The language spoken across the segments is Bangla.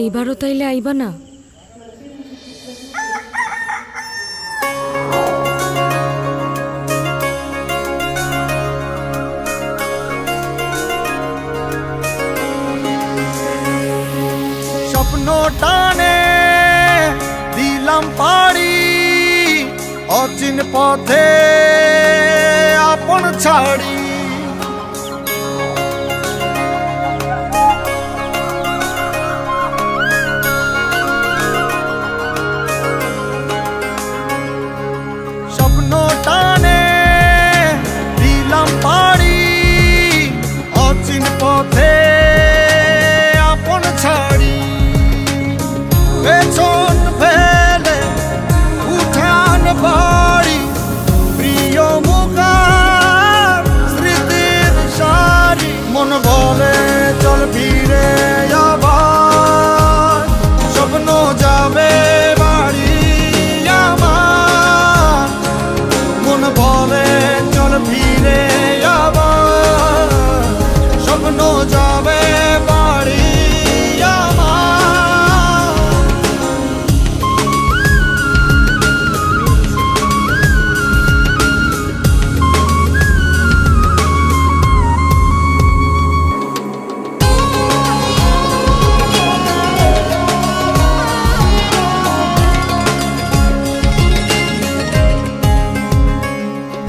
এইবারও তাইলে আইবা না? স্বপ্ন টানে দিলাম পাড়ি অচিন পথে আপন ছাড়ি।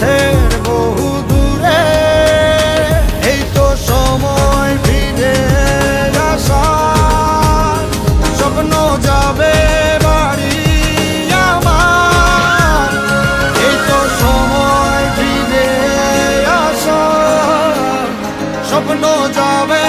পথের বহু দূরে, এই তো সময় ফিরে স্বপ্ন যাবে বাড়ি আমার, এই তো সময় ফিরে স্বপ্ন যাবে